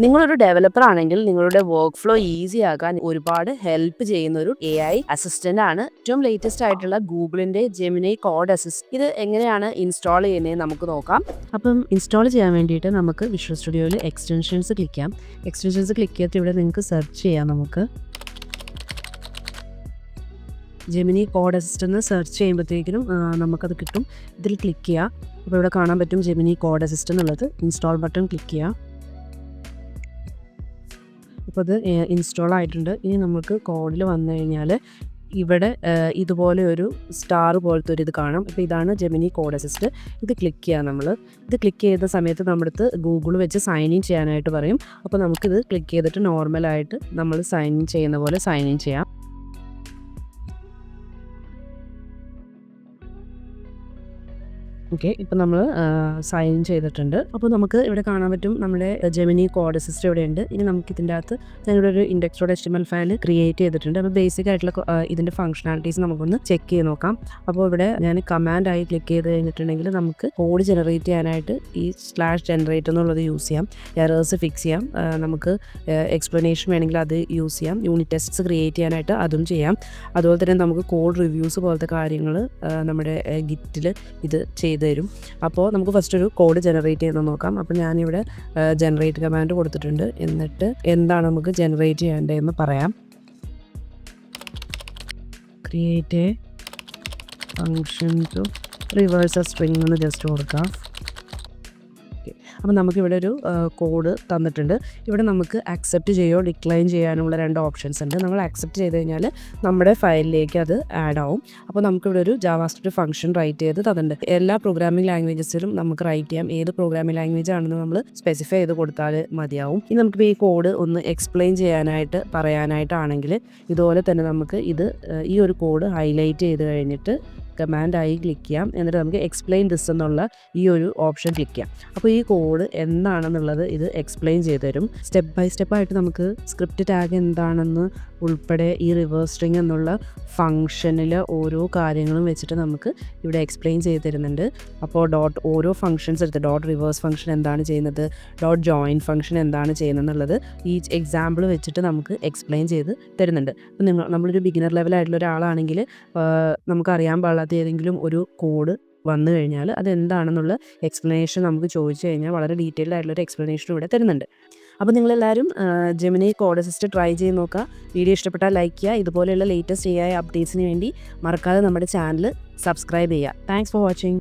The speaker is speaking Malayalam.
നിങ്ങളൊരു ഡെവലപ്പർ ആണെങ്കിൽ നിങ്ങളുടെ വർക്ക് ഫ്ലോ ഈസി ആകാൻ ഒരുപാട് ഹെൽപ്പ് ചെയ്യുന്ന ഒരു എ ഐ അസിസ്റ്റന്റ് ആണ്. ഏറ്റവും ലേറ്റസ്റ്റ് ആയിട്ടുള്ള ഗൂഗിളിന്റെ ജെമിനി കോഡ് അസിസ്റ്റ് ഇത് എങ്ങനെയാണ് ഇൻസ്റ്റാൾ ചെയ്യുന്നത് നമുക്ക് നോക്കാം. അപ്പം ഇൻസ്റ്റാൾ ചെയ്യാൻ വേണ്ടിയിട്ട് നമുക്ക് വിഷ്വൽ സ്റ്റുഡിയോയിൽ എക്സ്റ്റൻഷൻസ് ക്ലിക്ക് ചെയ്യാം. എക്സ്റ്റൻഷൻസ് ക്ലിക്ക് ചെയ്തിട്ട് ഇവിടെ നിങ്ങൾക്ക് സെർച്ച് ചെയ്യാം നമുക്ക്. ജെമിനി കോഡ് അസിസ്റ്റന്റ് സെർച്ച് ചെയ്യുമ്പോഴത്തേക്കിനും നമുക്കത് കിട്ടും. ഇതിൽ ക്ലിക്ക് ചെയ്യുക അപ്പോൾ ഇവിടെ കാണാൻ പറ്റും ജെമിനി കോഡ് അസിസ്റ്റന്റ് എന്നുള്ളത്. ഇൻസ്റ്റാൾ ബട്ടൺ ക്ലിക്ക് ചെയ്യുക അപ്പോൾ അത് ഇൻസ്റ്റാൾ ആയിട്ടുണ്ട്. ഇനി നമുക്ക് കോഡിൽ വന്നു കഴിഞ്ഞാൽ ഇവിടെ ഇതുപോലെ ഒരു സ്റ്റാർ പോലത്തെ ഒരു ഇത് കാണാം. അപ്പോൾ ഇതാണ് ജെമിനി കോഡ് അസിസ്റ്റ് ഇത് ക്ലിക്ക് ചെയ്യാം നമ്മൾ ഇത് ക്ലിക്ക് ചെയ്ത സമയത്ത് നമ്മുടെ അടുത്ത് ഗൂഗിൾ വെച്ച് സൈൻ ഇൻ ചെയ്യാനായിട്ട് പറയും. അപ്പോൾ നമുക്കിത് ക്ലിക്ക് ചെയ്തിട്ട് നോർമലായിട്ട് നമ്മൾ സൈൻ ഇൻ ചെയ്യുന്ന പോലെ സൈൻ ഇൻ ചെയ്യാം. ഓക്കെ ഇപ്പം നമ്മൾ സൈൻ ചെയ്തിട്ടുണ്ട്. അപ്പോൾ നമുക്ക് ഇവിടെ കാണാൻ പറ്റും നമ്മുടെ ജെമിനി കോഡ് സിസ്റ്റം ഇവിടെ ഉണ്ട് ഇനി നമുക്ക് ഇതിന്റെ അകത്ത് ഞാനിവിടെ ഒരു index dot H M file create ചെയ്തിട്ടുണ്ട്. അപ്പോൾ ബേസിക് ആയിട്ടുള്ള ഇതിന്റെ ഫംഗ്ഷനാലിറ്റീസ് നമുക്കൊന്ന് ചെക്ക് ചെയ്ത് നോക്കാം. അപ്പോൾ ഇവിടെ ഞാൻ കമാൻഡ് ആയി ക്ലിക്ക് ചെയ്ത് കഴിഞ്ഞിട്ടുണ്ടെങ്കിൽ നമുക്ക് കോഡ് ജനറേറ്റ് ചെയ്യാനായിട്ട് ഈ സ്ലാഷ് ജനറേറ്റ് എന്നുള്ളത് യൂസ് ചെയ്യാം. എറേഴ്സ് ഫിക്സ് ചെയ്യാം. നമുക്ക് എക്സ്പ്ലനേഷൻ വേണമെങ്കിൽ അത് യൂസ് ചെയ്യാം. യൂണിറ്റ് ടെസ്റ്റ്സ് ക്രിയേറ്റ് ചെയ്യാനായിട്ട് അതും ചെയ്യാം. അതുപോലെ തന്നെ നമുക്ക് കോഡ് റിവ്യൂസ് പോലത്തെ കാര്യങ്ങൾ നമ്മുടെ ഗിറ്റിൽ ഇത് ചെയ്തു തരും. അപ്പോൾ നമുക്ക് ഫസ്റ്റ് ഒരു കോഡ് ജനറേറ്റ് ചെയ്ത് നോക്കാം. അപ്പോൾ ഞാനിവിടെ ജനറേറ്റ് കമാൻഡ് കൊടുത്തിട്ടുണ്ട്. എന്നിട്ട് എന്താണ് നമുക്ക് ജനറേറ്റ് ചെയ്യേണ്ടതെന്ന് പറയാം. Create a to reverse string just കൊടുക്കാം. അപ്പോൾ നമുക്കിവിടെ ഒരു കോഡ് തന്നിട്ടുണ്ട്. ഇവിടെ നമുക്ക് അക്സെപ്റ്റ് ചെയ്യോ ഡിക്ലൈൻ ചെയ്യാനുള്ള രണ്ട് ഓപ്ഷൻസ് ഉണ്ട്. നമ്മൾ അക്സെപ്റ്റ് ചെയ്ത് കഴിഞ്ഞാൽ നമ്മുടെ ഫയലിലേക്ക് അത് ആഡ് ആവും. അപ്പോൾ നമുക്കിവിടെ ഒരു ജാവാസ്ക്രിപ്റ്റ് ഫംഗ്ഷൻ റൈറ്റ് ചെയ്ത് തന്നിട്ടുണ്ട്. എല്ലാ പ്രോഗ്രാമിംഗ് ലാംഗ്വേജസിലും നമുക്ക് റൈറ്റ് ചെയ്യാം. ഏത് പ്രോഗ്രാമിംഗ് ലാംഗ്വേജ് ആണെന്ന് നമ്മൾ സ്പെസിഫൈ ചെയ്ത് കൊടുത്താൽ മതിയാവും. ഇനി നമുക്ക് ഈ കോഡ് ഒന്ന് എക്സ്പ്ലെയിൻ ചെയ്യാനായിട്ട് പറയാനായിട്ടാണെങ്കിൽ ഇതുപോലെ തന്നെ നമുക്ക് ഇത് ഈ ഒരു കോഡ് ഹൈലൈറ്റ് ചെയ്ത് കഴിഞ്ഞിട്ട് കമാൻഡായി ക്ലിക്ക് ചെയ്യാം. എന്നിട്ട് നമുക്ക് എക്സ്പ്ലെയിൻ ദിസ് എന്നുള്ള ഈ ഒരു ഓപ്ഷൻ ക്ലിക്ക് ചെയ്യാം. അപ്പോൾ ഈ കോഡ് എന്താണെന്നുള്ളത് ഇത് എക്സ്പ്ലെയിൻ ചെയ്തു തരും സ്റ്റെപ്പ് ബൈ സ്റ്റെപ്പായിട്ട് നമുക്ക് സ്ക്രിപ്റ്റ് ടാഗ് എന്താണെന്ന് ഉൾപ്പെടെ ഈ റിവേഴ്സ് സ്ട്രിങ് എന്നുള്ള ഫങ്ഷനിൽ ഓരോ കാര്യങ്ങളും വെച്ചിട്ട് നമുക്ക് ഇവിടെ എക്സ്പ്ലെയിൻ ചെയ്ത് തരുന്നുണ്ട് അപ്പോൾ ഡോട്ട് ഓരോ ഫങ്ഷൻസ് എടുത്ത് ഡോട്ട് റിവേഴ്സ് ഫംഗ്ഷൻ എന്താണ് ചെയ്യുന്നത്? ഡോട്ട് ജോയിൻ ഫംഗ്ഷൻ എന്താണ് ചെയ്യുന്നത് എന്നുള്ളത് ഈ എക്സാമ്പിൾ വെച്ചിട്ട് നമുക്ക് എക്സ്പ്ലെയിൻ ചെയ്ത് തരുന്നുണ്ട്. അപ്പോൾ നിങ്ങൾ നമ്മളൊരു ബിഗിനർ ലെവലായിട്ടുള്ള ഒരാളാണെങ്കിൽ നമുക്കറിയാൻ പാടാത്ത ഏതെങ്കിലും ഒരു കോഡ് വന്നു കഴിഞ്ഞാൽ അതെന്താണെന്നുള്ള എക്സ്പ്ലനേഷൻ നമുക്ക് ചോദിച്ചു കഴിഞ്ഞാൽ വളരെ ഡീറ്റെയിൽഡ് ആയിട്ടുള്ള ഒരു എക്സ്പ്ലനേഷൻ ഇവിടെ തരുന്നുണ്ട്. അപ്പോൾ നിങ്ങളെല്ലാവരും ജെമിനി കോഡ് അസിസ്റ്റ് ട്രൈ ചെയ്ത് നോക്കുക. വീഡിയോ ഇഷ്ടപ്പെട്ടാൽ ലൈക്ക് ചെയ്യുക. ഇതുപോലെയുള്ള ലേറ്റസ്റ്റ് എ ഐ അപ്ഡേറ്റ്സിന് വേണ്ടി മറക്കാതെ നമ്മുടെ ചാനൽ സബ്സ്ക്രൈബ് ചെയ്യുക. Thanks for watching